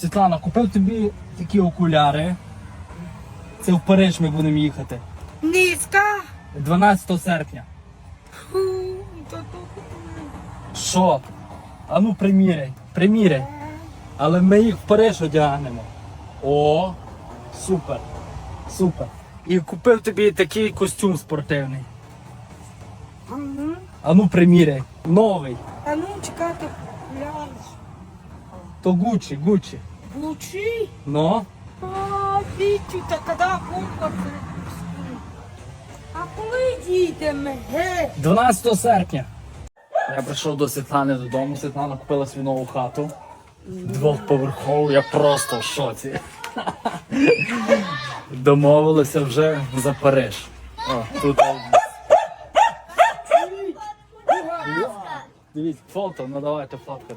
Світлана, купив тобі такі окуляри. Це в Париж ми будемо їхати. Низька. 12 серпня. Фу, Що? А ну приміряй, приміряй. Але ми їх в Париж одягнемо. О, супер. Супер. І купив тобі такий костюм спортивний. Мгм. А ну приміряй. Новий. А ну чекати, глянь. То Гуччі, Гуччі. Лучи. Ну, А, Вітю, та коли купа А коли дійдемо? 12 серпня. Я прийшов до Світлани додому. Світлана купила свою нову хату. Двохповерхову, я просто в шоці. Домовилися вже за Париж. О, тут. Дивіться, фото, ну давайте фоткати.